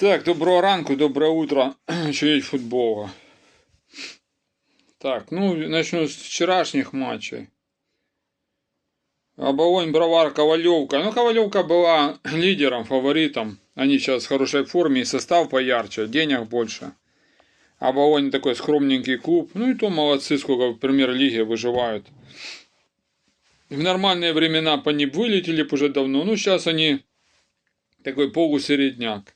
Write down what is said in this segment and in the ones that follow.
Так, доброго ранку, доброе утро. Чують футбола. Так, ну, начну с вчерашних матчей. Оболонь, Бровар, Ковалевка. Ну, Ковалевка была лидером, фаворитом. Они сейчас в хорошей форме, и состав поярче, денег больше. Оболонь такой скромненький клуб. Ну и то молодцы, сколько в премьер-лиге выживают. В нормальные времена по ним вылетели уже давно. Ну, сейчас они такой полусередняк.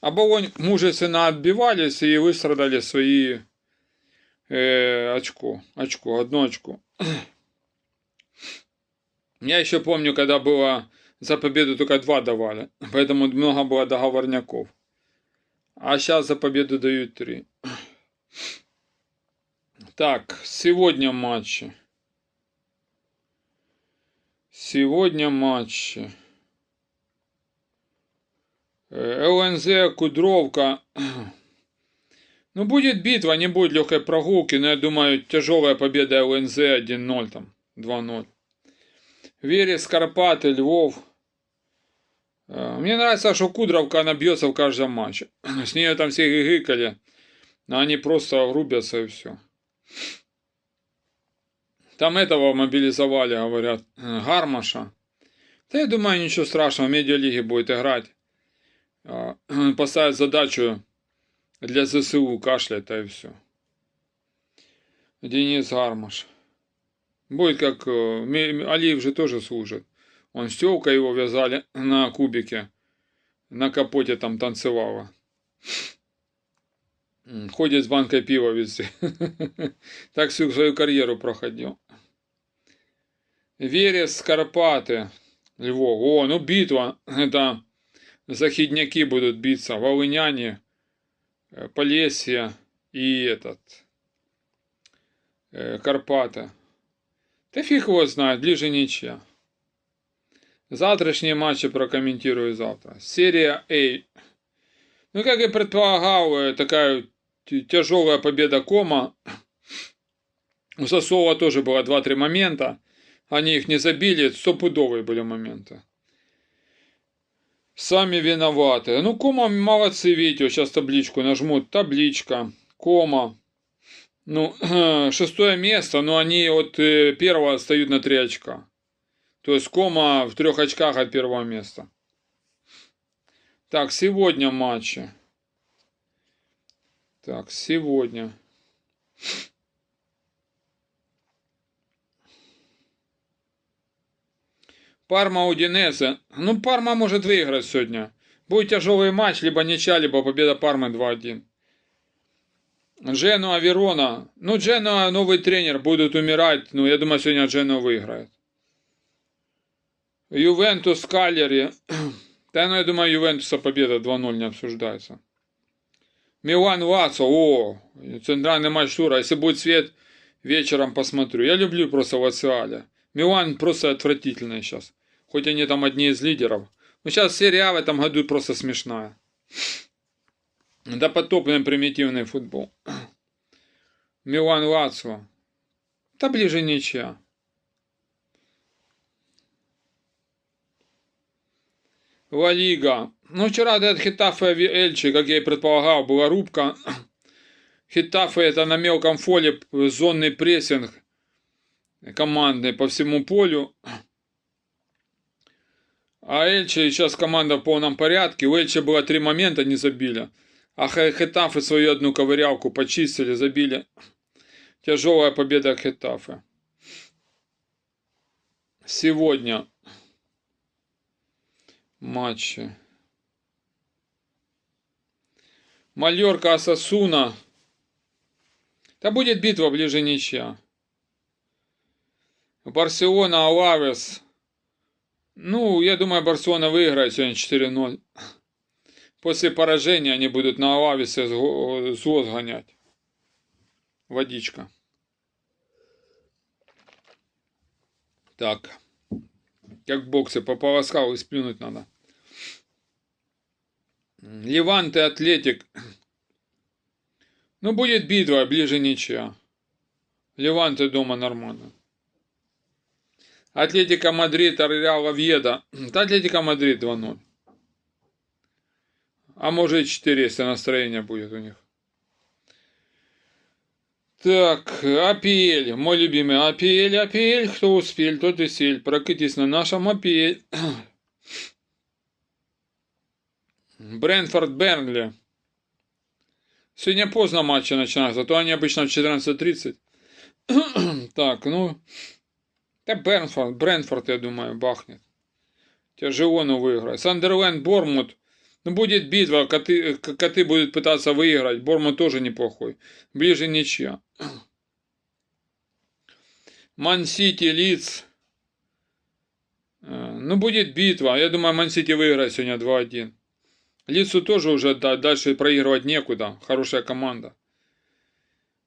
Оболонь мужественно отбивались и выстрадали свои э, очко. Очко, одно очко. Я еще помню, когда было за победу только два давали. Поэтому много было договорняков. А сейчас за победу дают три. Так, сегодня матчи. Сегодня матчи. Э, ЛНЗ, Кудровка. Ну, будет битва, не будет легкой прогулки, но я думаю, тяжелая победа ЛНЗ 1-0, там, 2-0. Верес, Карпаты, Львов. Э, Мне нравится, что Кудровка, она бьется в каждом матче. С нее там все гыгыкали, но они просто рубятся и все. Там этого мобилизовали, говорят, э, Гармаша. Да я думаю, ничего страшного, в медиалиге будет играть. А, Поставить задачу для ЗСУ кашлять, да и все. Денис Гармаш. Будет как... э, Алиев же тоже служит. Он стелка его вязали на кубике. На капоте там танцевала. Ходит с банкой пива везде. Так всю свою карьеру проходил. Верес, Карпаты, Львов. О, ну битва. Это захидняки будут биться. Волыняне, э, Полесье и этот... э, Карпаты. Да фиг его знает, ближе ничья. Завтрашние матчи прокомментирую завтра. Серия А. Ну, как и предполагал, э, такая тяжелая победа Кома. У Сосова тоже было 2-3 момента. Они их не забили, стопудовые были моменты. Сами виноваты. Ну, Кома молодцы, видите, сейчас табличку нажмут. Табличка. Кома. Ну, шестое место, но они от э, первого отстают на 3 очка. То есть Кома в трех очках от первого места. Так, сегодня матчи. Так, сегодня. Парма Удинезе. Ну, Парма может выиграть сегодня. Будет тяжелый матч, либо ничья, либо победа Пармы 2-1. Дженуа, Верона. Ну, Дженуа, новый тренер, будут умирать. Ну, я думаю, сегодня Дженуа выиграет. Ювентус, Калери. Да, ну, я думаю, Ювентуса победа 2-0 не обсуждается. Милан, Лацо. О, центральный матч тура. Если будет свет, вечером посмотрю. Я люблю просто Лациаля. Милан просто отвратительный сейчас. Хоть они там одни из лидеров. Но сейчас серия в этом году просто смешная. Да потопный примитивный футбол. Милан Лацио. Да ближе ничья. Ла Лига. Ну, вчера этот Хитафе Эльчи, как я и предполагал, была рубка. Хитафе это на мелком фоле зонный прессинг командный по всему полю. А Эльче сейчас команда в полном порядке. У Эльче было три момента, не забили. А Хе- Хетафе свою одну ковырялку почистили, забили. Тяжелая победа Хетафе. Сегодня матчи. Мальорка Асасуна. Да будет битва ближе ничья. Барселона Алавес. Ну, я думаю, Барселона выиграет сегодня 4-0. После поражения они будут на Алавесе зло гонять. Водичка. Так. Как в боксе, пополоскал и сплюнуть надо. Левант и Атлетик. Ну, будет битва, ближе ничья. Леванты дома нормально. Атлетика Мадрид, Реал Овьедо. Да, Атлетика Мадрид 2-0. А может и 4, если настроение будет у них. Так, апель, мой любимый апель, апель, кто успел, тот и сель. Прокатись на нашем апель. Брэнфорд Бернли. Сегодня поздно матчи начинаются, а то они обычно в 14.30. так, ну... Да Бернфорд, Брэнфорд, я думаю, бахнет. Тяжело, но выиграет. Сандерленд, Бормут. Ну, будет битва, коты, коты будут пытаться выиграть. Бормут тоже неплохой. Ближе ничья. Ман-Сити, Лидс. Э, ну, будет битва. Я думаю, Ман-Сити выиграет сегодня 2-1. Лицу тоже уже да, дальше проигрывать некуда. Хорошая команда.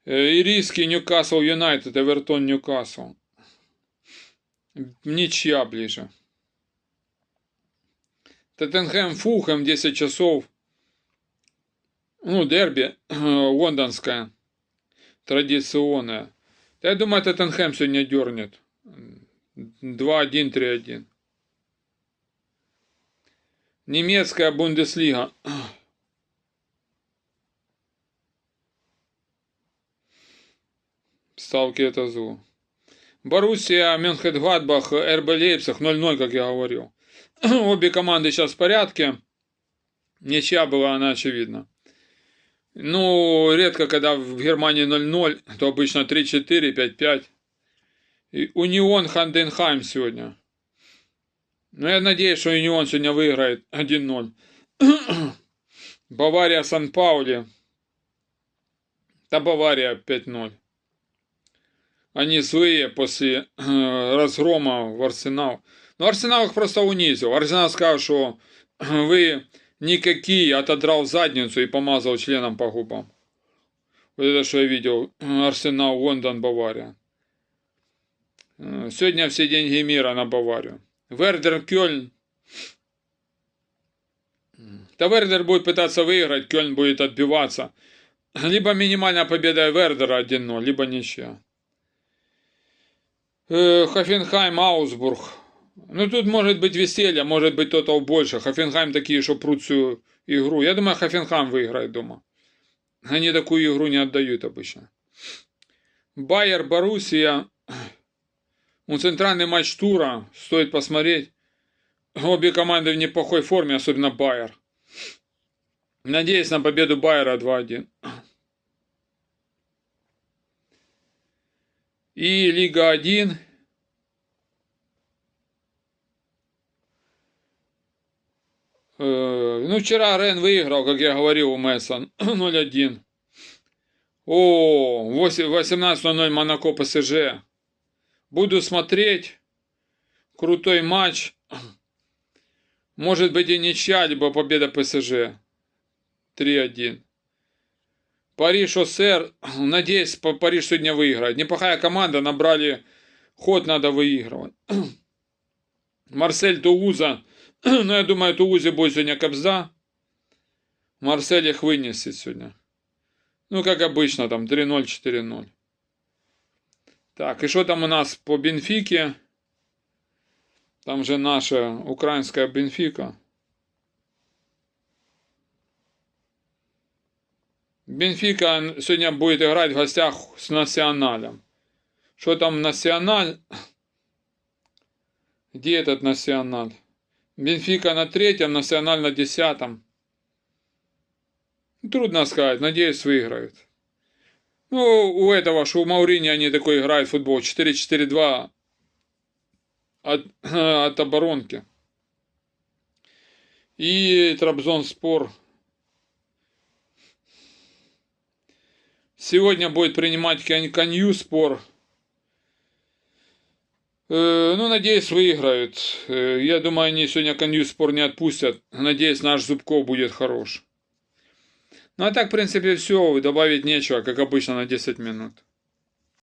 Э, Ириски, Ньюкасл, Юнайтед, Эвертон, Ньюкасл. Ничья ближе. Тоттенхэм, Фулхэм, 10 часов. Ну, дерби лондонское. Традиционное. Я думаю, Тоттенхэм сегодня дернет. 2-1, 3-1. Немецкая Бундеслига. Ставки это зло. Боруссия, Мюнхен-Гладбах, РБ Лейпциг 0-0, как я говорил. Обе команды сейчас в порядке. Ничья была, она очевидна. Ну, редко, когда в Германии 0-0, то обычно 3-4, 5-5. И Унион Ханденхайм сегодня. Но я надеюсь, что Юнион сегодня выиграет 1-0. Бавария Сан-Паули. Да Бавария 5-0. Они злые после э, разгрома в Арсенал. Но Арсенал их просто унизил. Арсенал сказал, что вы никакие, отодрал задницу и помазал членом по губам. Вот это, что я видел. Арсенал, Лондон, Бавария. Э, сегодня все деньги мира на Баварию. Вердер Кёльн. Да Вердер будет пытаться выиграть, Кёльн будет отбиваться. Либо минимальная победа Вердера 1-0, либо ничья. Э, Хофенхайм, Аусбург. Ну тут может быть веселье, может быть тотал больше. Хофенхайм такие, что прут всю игру. Я думаю, Хофенхайм выиграет дома. Они такую игру не отдают обычно. Байер, Боруссия. Ну, центральный матч тура, стоит посмотреть. Обе команды в неплохой форме, особенно Байер. Надеюсь на победу Байера 2-1. И Лига 1. Э, ну, вчера Рен выиграл, как я говорил, у Мессон 0-1. О, 18.00 Монако ПСЖ. Буду смотреть. Крутой матч. Может быть и ничья, либо победа ПСЖ. 3-1. Париж ОСР. Надеюсь, Париж сегодня выиграет. Неплохая команда. Набрали ход, надо выигрывать. Марсель Тулуза. Ну, я думаю, Тулузе будет сегодня кобза. Марсель их вынесет сегодня. Ну, как обычно, там 3-0, 4-0. Так, и что там у нас по Бенфике? Там же наша украинская Бенфика. Бенфика сегодня будет играть в гостях с Националем. Что там Националь? Где этот Националь? Бенфика на третьем, Националь на десятом. Трудно сказать, надеюсь, выиграют. Ну, у этого, что у Маурини они такой играют в футбол. 4-4-2 от, от оборонки. И Трабзон Спор. Сегодня будет принимать Конью Спор. Э, ну, надеюсь, выиграют. Э, я думаю, они сегодня Конью Спор не отпустят. Надеюсь, наш Зубков будет хорош. Ну а так, в принципе, все, добавить нечего, как обычно, на 10 минут.